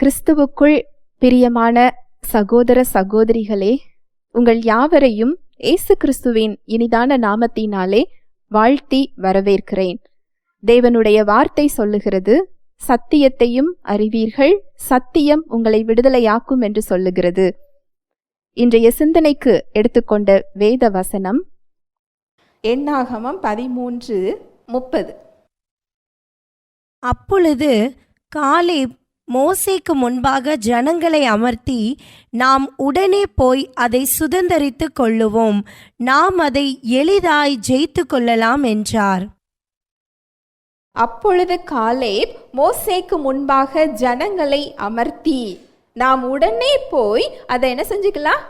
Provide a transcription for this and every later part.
கிறிஸ்துவுக்குள் பிரியமான சகோதர சகோதரிகளே உங்கள் யாவரையும் இயேசு கிறிஸ்துவின் இனிதான நாமத்தினாலே வாழ்த்தி வரவேற்கிறேன். தேவனுடைய வார்த்தை சொல்லுகிறது சத்தியத்தையும் அறிவீர்கள் சத்தியம் உங்களை விடுதலையாக்கும் என்று சொல்லுகிறது. இன்றைய சிந்தனைக்கு எடுத்துக்கொண்ட வேத வசனம் எண்ணாகமம் பதிமூன்று முப்பது. அப்பொழுது காலேப் மோசேக்கு முன்பாக ஜனங்களை அமர்த்தி நாம் உடனே போய் அதை சுதந்திரித்து கொள்ளுவோம். நாம் அதை எளிதாய் ஜெயித்து கொள்ளலாம் என்றார். அப்பொழுது காலேப் மோசேக்கு முன்பாக ஜனங்களை அமர்த்தி நாம் உடனே போய் அதை என்ன செஞ்சுக்கலாம்?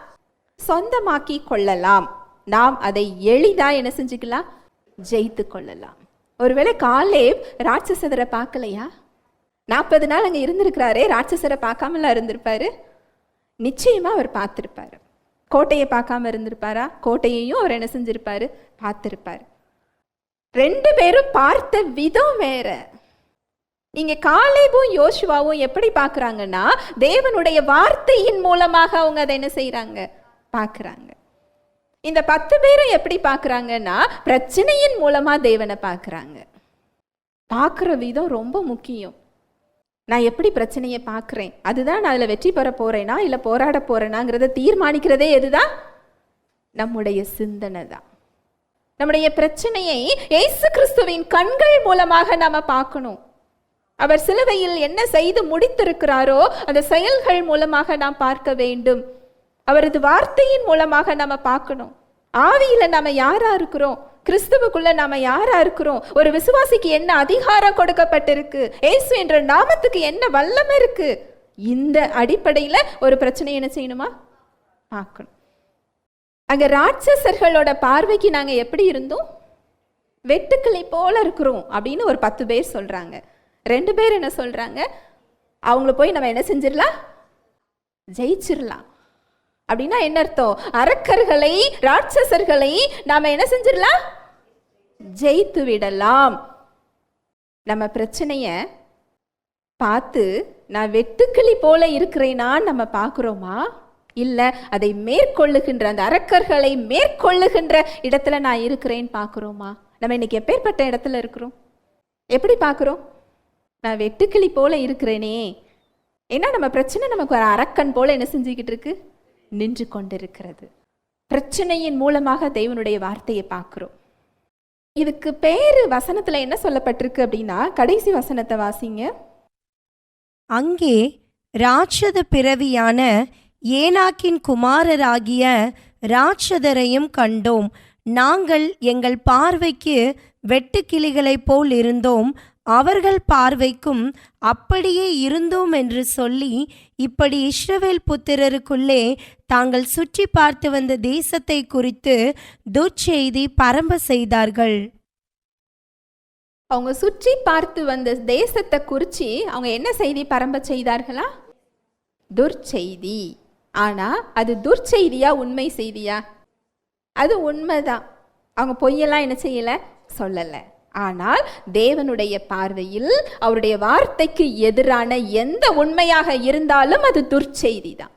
சொந்தமாக்கி கொள்ளலாம். நாம் அதை எளிதா என்ன செஞ்சுக்கலாம்? ஜெயித்து கொள்ளலாம். ஒருவேளை காலேப் ராட்சசதரை பார்க்கலையா? நாற்பது நாள் அங்கே இருந்திருக்கிறாரே ராட்சசரை பார்க்காமலாம் இருந்திருப்பாரு? நிச்சயமாக அவர் பார்த்துருப்பார். கோட்டையை பார்க்காம இருந்திருப்பாரா? கோட்டையையும் அவர் என்ன செஞ்சிருப்பாரு? பார்த்துருப்பார். ரெண்டு பேரும் பார்த்த விதம் வேற. இங்க காலேபும் யோசுவாவும் எப்படி பார்க்குறாங்கன்னா தேவனுடைய வார்த்தையின் மூலமாக அவங்க அதை என்ன செய்கிறாங்க பார்க்குறாங்க. இந்த பத்து பேரும் எப்படி பார்க்குறாங்கன்னா பிரச்சனையின் மூலமாக தேவனை பார்க்குறாங்க. பார்க்குற விதம் ரொம்ப முக்கியம். நான் எப்படி பிரச்சனையை பார்க்குறேன்? அதுதான் நான் அதில் வெற்றி பெற போகிறேனா இல்லை போராட போகிறேனாங்கிறத தீர்மானிக்கிறதே எதுதான்? நம்முடைய சிந்தனை தான் நம்முடைய பிரச்சனையை இயேசு கிறிஸ்துவின் கண்கள் மூலமாக நாம் பார்க்கணும். அவர் சிலுவையில் என்ன செய்து முடித்திருக்கிறாரோ அந்த செயல்கள் மூலமாக நாம் பார்க்க வேண்டும். அவரது வார்த்தையின் மூலமாக நாம் பார்க்கணும். ஆவியில் நாம் யாராக இருக்கிறோம்? கிறிஸ்துவுக்குள்ள நாம யாரா இருக்கிறோம்? ஒரு விசுவாசிக்கு என்ன அதிகாரம் கொடுக்கப்பட்டிருக்கு? இயேசு என்ற நாமத்துக்கு என்ன வல்லமை இருக்கு? இந்த அடிப்படையில ஒரு பிரச்சனை என்ன செய்யணுமா? பார்க்கணும். அங்க ராட்சசர்களோட பார்வைக்கு நாங்க எப்படி இருந்தோம்? வெட்டுக்களை போல இருக்கிறோம் அப்படின்னு ஒரு பத்து பேர் சொல்றாங்க. ரெண்டு பேர் என்ன சொல்றாங்க? அவங்கள போய் நம்ம என்ன செஞ்சிடலாம்? ஜெயிச்சிடலாம். அப்படின்னா என்ன அர்த்தம்? அரக்கர்களை ராட்சசர்களை நாம என்ன செஞ்சிடலாம்? ஜெயித்து விடலாம். நம்ம பிரச்சனைய பார்த்து நான் வெட்டுக்கிளி போல இருக்கிறேனான்னு நம்ம பார்க்குறோமா? இல்லை அதை மேற்கொள்ளுகின்ற அந்த அரக்கர்களை மேற்கொள்ளுகின்ற இடத்துல நான் இருக்கிறேன்னு பார்க்குறோமா? நம்ம இன்னைக்கு எப்பேற்பட்ட இடத்துல இருக்கிறோம்? எப்படி பார்க்குறோம்? நான் வெட்டுக்கிளி போல இருக்கிறேனே. ஏன்னா நம்ம பிரச்சனை? நமக்கு ஒரு அரக்கன் போல என்ன செஞ்சுக்கிட்டு இருக்கு? நின்று கொண்டிருக்கிறது. பிரச்சனையின் மூலமாக தெய்வனுடைய வார்த்தையை பார்க்குறோம். இதுக்கு பேரு வசனத்தில் என்ன சொல்லப்பட்டிருக்கு அப்படின்னா கடைசி வசனத்தை வாசிங்க. அங்கே ராட்சத பிறவியான ஏனாக்கின் குமாரராகிய ராட்சதரையும் கண்டோம். நாங்கள் எங்கள் பார்வைக்கு வெட்டுக்கிளிகளைப் போல் இருந்தோம். அவர்கள் பார்வைக்கும் அப்படியே இருந்தோம் என்று சொல்லி இப்படி இஸ்ரவேல் புத்திரருக்குள்ளே தாங்கள் சுற்றி பார்த்து வந்த தேசத்தை குறித்து துர்ச்செய்தி பரம்ப செய்தார்கள். அவங்க சுற்றி பார்த்து வந்த தேசத்தை குறித்து அவங்க என்ன செய்தி பரம்ப செய்தார்களா? துர்ச்செய்தி. ஆனால் அது துர்ச்செய்தியா உண்மை செய்தியா? அது உண்மைதான். அவங்க பொய்யெல்லாம் என்ன செய்யலை? சொல்லலை. ஆனால் தேவனுடைய பார்வையில் அவருடைய வார்த்தைக்கு எதிரான எந்த உண்மையாக இருந்தாலும் அது துர்ச்செய்தி தான்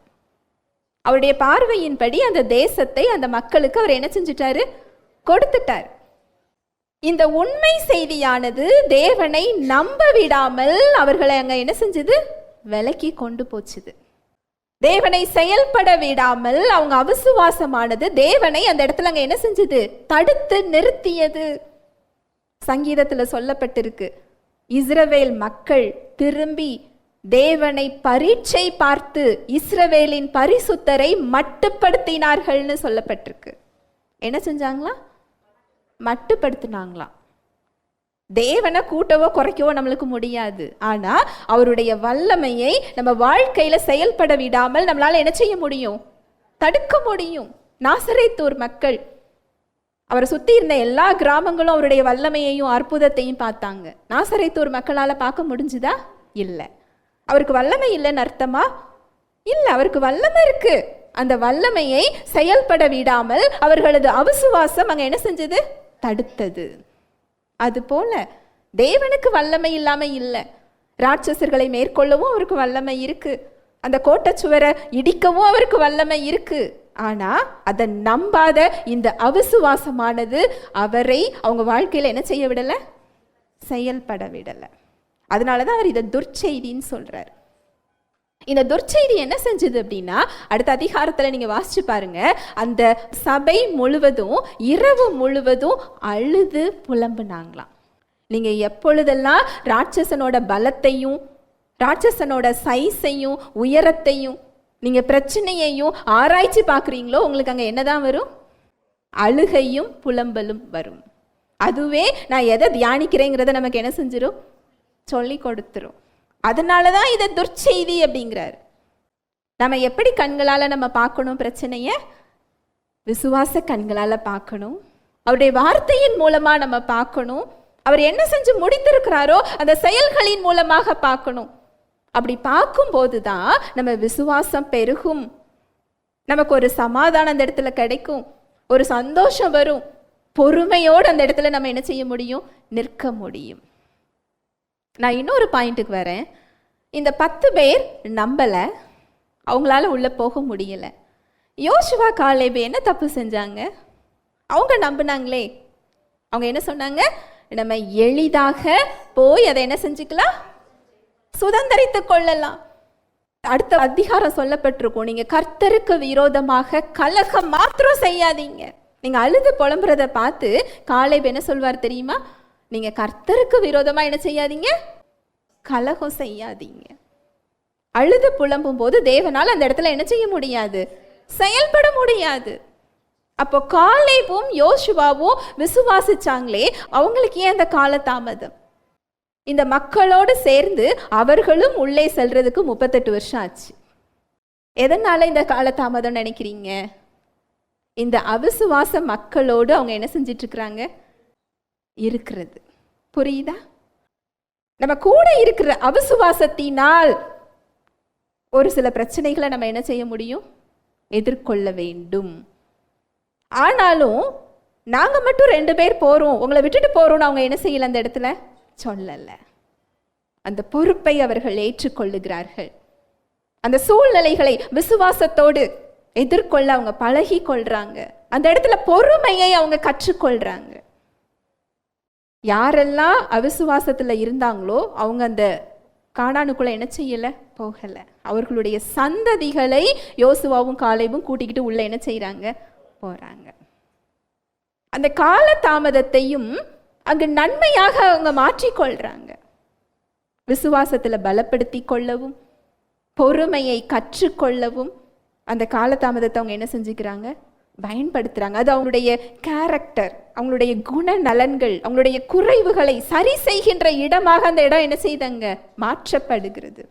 அவருடைய பார்வையின்படி அந்த தேசத்தை அந்த மக்களுக்கு அவர் என்ன செஞ்சிட்டாரு? கொடுத்துட்டார். இந்த உண்மை செய்தியானது தேவனை நம்ப விடாமல் அவர்களை அங்க என்ன செஞ்சது? விலக்கி கொண்டு போச்சுது. தேவனை செயல்பட விடாமல் அவங்க அவிசுவாசமானது தேவனை அந்த இடத்துல அங்க என்ன செஞ்சது? தடுத்து நிறுத்தியது. சங்கீதத்தில் சொல்லப்பட்டிருக்கு. இஸ்ரவேல் மக்கள் திரும்பி தேவனை பரீட்சை பார்த்து இஸ்ரவேலின் பரிசுத்தரை மட்டுப்படுத்தினார்கள்னு சொல்லப்பட்டிருக்கு. என்ன செஞ்சாங்களா? மட்டுப்படுத்தினாங்களாம். தேவனை கூட்டவோ குறைக்கவோ நம்மளுக்கு முடியாது. ஆனால் அவருடைய வல்லமையை நம்ம வாழ்க்கையில் செயல்பட விடாமல் நம்மளால் என்ன செய்ய முடியும்? தடுக்க முடியும். நாசரைத்தூர் மக்கள் அவரை சுற்றி இருந்த எல்லா கிராமங்களும் அவருடைய வல்லமையையும் அற்புதத்தையும் பார்த்தாங்க. நாசரைத்தூர் மக்களால் பார்க்க முடிஞ்சுதா? இல்லை. அவருக்கு வல்லமை இல்லைன்னு அர்த்தமா? இல்லை அவருக்கு வல்லமை இருக்கு. அந்த வல்லமையை செயல்பட விடாமல் அவர்களது அவிசுவாசம் அங்கே என்ன செஞ்சது? தடுத்தது. அதுபோல தேவனுக்கு வல்லமை இல்லாமல் இல்லை. ராட்சசர்களை மேற்கொள்ளவும் அவருக்கு வல்லமை இருக்கு. அந்த கோட்டச்சுவரை இடிக்கவும் அவருக்கு வல்லமை இருக்குது ஆனால் அதை நம்பாத இந்த அவிசுவாசமானது அவரை அவங்க வாழ்க்கையில் என்ன செய்ய விடலை? செயல்பட விடலை. அதனால தான் அவர் இதை துர்ச்செய்தின்னு சொல்கிறார் இந்த துர்ச்செய்தி என்ன செஞ்சது அப்படின்னா அடுத்த அதிகாரத்தில் நீங்கள் வாசிச்சு பாருங்க. அந்த சபை முழுவதும் இரவு முழுவதும் அழுது புலம்புனாங்களாம். நீங்கள் எப்பொழுதெல்லாம் ராட்சசனோட பலத்தையும் ராட்சசனோட சைஸையும் உயரத்தையும் நீங்கள் பிரச்சனையையும் ஆராய்ச்சி பார்க்குறீங்களோ உங்களுக்கு அங்கே என்னதான் வரும்? அழுகையும் புலம்பலும் வரும். அதுவே நான் எதை தியானிக்கிறேங்கிறத நமக்கு என்ன செஞ்சிடும் சொல்லி கொடுத்துரும். அதனால தான் இதை துர்ச்செய்தி அப்படிங்கிறார். நம்ம எப்படி கண்களால் நம்ம பார்க்கணும் பிரச்சனையை? விசுவாச கண்களால் பார்க்கணும். அவருடைய வார்த்தையின் மூலமாக நம்ம பார்க்கணும். அவர் என்ன செஞ்சு முடித்திருக்கிறாரோ அந்த செயல்களின் மூலமாக பார்க்கணும். அப்படி பார்க்கும்போது தான் நம்ம விசுவாசம் பெருகும். நமக்கு ஒரு சமாதானம் அந்த இடத்துல கிடைக்கும். ஒரு சந்தோஷம் வரும். பொறுமையோடு அந்த இடத்துல நம்ம என்ன செய்ய முடியும்? நிற்க முடியும். நான் இன்னொரு பாயிண்ட்டுக்கு வரேன். இந்த பத்து பேர் நம்பலை. அவங்களால உள்ளே போக முடியலை. யோசுவா காலேபு என்ன தப்பு செஞ்சாங்க? அவங்க நம்பினாங்களே. அவங்க என்ன சொன்னாங்க? நம்ம எளிதாக போய் அதை என்ன செஞ்சுக்கலாம்? சுதந்திரித்துக் கொள்ளலாம். அடுத்த அதிகாரம் சொல்லப்பட்டிருக்கும். நீங்க கர்த்தருக்கு விரோதமாக கலகம் மாத்திரம் செய்யாதீங்க. நீங்க அழுது புலம்புறத பார்த்து காலேப் என்ன சொல்வார் தெரியுமா? நீங்க கர்த்தருக்கு விரோதமா என்ன செய்யாதீங்க? கலகம் செய்யாதீங்க. அழுது புலம்பும் போது தேவனால் அந்த இடத்துல என்ன செய்ய முடியாது? செயல்பட முடியாது. அப்போ காலேபும் யோசுவாவும் விசுவாசிச்சாங்களே அவங்களுக்கு ஏன் அந்த காலதாமதம்? இந்த மக்களோடு சேர்ந்து அவர்களும் உள்ளே செல்றதுக்கு முப்பத்தெட்டு வருஷம் ஆச்சு. எதனால இந்த காலதாமதம் நினைக்கிறீங்க? இந்த அவிசுவாச மக்களோடு அவங்க என்ன செஞ்சிட்டு இருக்கிறாங்க இருக்கிறது. புரியுதா? நம்ம கூட இருக்கிற அவிசுவாசத்தினால் ஒரு சில பிரச்சனைகளை நம்ம என்ன செய்ய முடியும்? எதிர்கொள்ள வேண்டும். ஆனாலும் நாங்கள் மட்டும் ரெண்டு பேர் போகிறோம் உங்களை விட்டுட்டு போகிறோம்னு அவங்க என்ன செய்யல அந்த இடத்துல? சொல்லலை. அந்த பொறுப்பை அவர்கள் ஏற்றுக்கொள்ளுகிறார்கள். அந்த சூழ்நிலைகளை விசுவாசத்தோடு எதிர்கொள்ள அவங்க பழகி கொள்றாங்க அந்த இடத்துல பொறுமையை அவங்க கற்றுக்கொள்றாங்க. யாரெல்லாம் அவிசுவாசத்துல இருந்தாங்களோ அவங்க அந்த காடானுக்குள்ள என்ன செய்யல? போகல. அவர்களுடைய சந்ததிகளை யோசுவாவும் காலைவும் கூட்டிக்கிட்டு உள்ள என்ன செய்யறாங்க போறாங்க. அந்த கால தாமதத்தையும் அங்கு நன்மையாக அவங்க மாற்றிக்கொள்கிறாங்க விசுவாசத்தில் பலப்படுத்தி கொள்ளவும் பொறுமையை கற்றுக்கொள்ளவும் அந்த காலதாமதத்தை அவங்க என்ன செஞ்சுக்கிறாங்க? பயன்படுத்துகிறாங்க அது அவங்களுடைய கேரக்டர் அவங்களுடைய குணநலன்கள் அவங்களுடைய குறைவுகளை சரி செய்கின்ற இடமாக அந்த இடம் என்ன செய்தாங்க? மாற்றப்படுகிறது.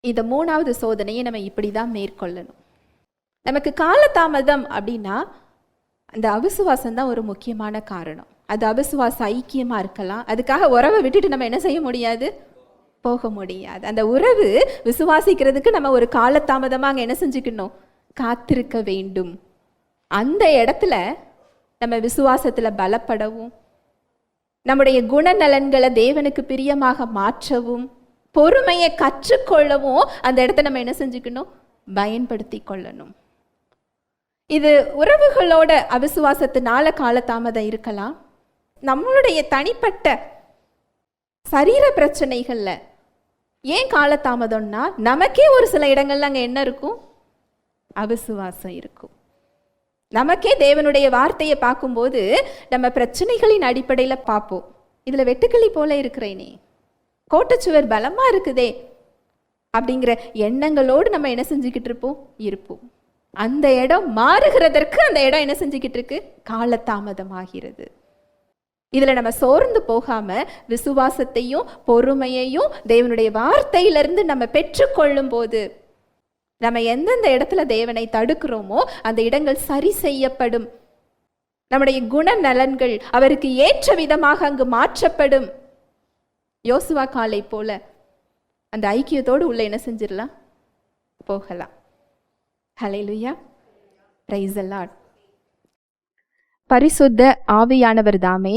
இந்த மூணாவது சோதனையை நம்ம இப்படி தான் மேற்கொள்ளணும். நமக்கு காலதாமதம் அப்படின்னா அந்த அவிசுவாசம் தான் ஒரு முக்கியமான காரணம். அது அபிசுவாச ஐக்கியமாக இருக்கலாம். அதுக்காக உறவை விட்டுட்டு நம்ம என்ன செய்ய முடியாது? போக முடியாது. அந்த உறவு விசுவாசிக்கிறதுக்கு நம்ம ஒரு காலதாமதமாக அங்கே என்ன செஞ்சுக்கணும்? காத்திருக்க வேண்டும். அந்த இடத்துல நம்ம விசுவாசத்தில் பலப்படவும் நம்முடைய குணநலன்களை தேவனுக்கு பிரியமாக மாற்றவும் பொறுமையை கற்றுக்கொள்ளவும் அந்த இடத்த நம்ம என்ன செஞ்சுக்கணும்? பயன்படுத்தி கொள்ளணும். இது உறவுகளோட அவிசுவாசத்தினால காலதாமதம் இருக்கலாம். நம்மளுடைய தனிப்பட்ட சரீர பிரச்சனைகளில் ஏன் காலதாமதம்னா நமக்கே ஒரு சில இடங்கள்ல அங்கே என்ன இருக்கும்? அவிசுவாசம் இருக்கும். நமக்கே தேவனுடைய வார்த்தையை பார்க்கும்போது நம்ம பிரச்சனைகளின் அடிப்படையில் பார்ப்போம். இதில் வெட்டுக்கிளி போல இருக்கிறேனே. கோட்டச்சுவர் பலமாக இருக்குதே. அப்படிங்கிற எண்ணங்களோடு நம்ம என்ன செஞ்சுக்கிட்டு இருப்போம்? இருப்போம். அந்த இடம் மாறுகிறதற்கு அந்த இடம் என்ன செஞ்சுக்கிட்டு இருக்கு? காலதாமதமாகிறது. இதில் நம்ம சோர்ந்து போகாமல் விசுவாசத்தையும் பொறுமையையும் தேவனுடைய வார்த்தையிலிருந்து நம்ம பெற்றுக்கொள்ளும் போது நம்ம எந்தெந்த இடத்துல தேவனை தடுக்கிறோமோ அந்த இடங்கள் சரி செய்யப்படும். நம்முடைய குணநலன்கள் அவருக்கு ஏற்ற விதமாக அங்கு மாற்றப்படும். யோசுவா காலை போல அந்த ஐக்கியத்தோடு உள்ள என்ன செஞ்சிடலாம்? போகலாம். ஹலைலுயா பிரைஸ் அல்லாட் பரிசுத்த ஆவியானவர் தாமே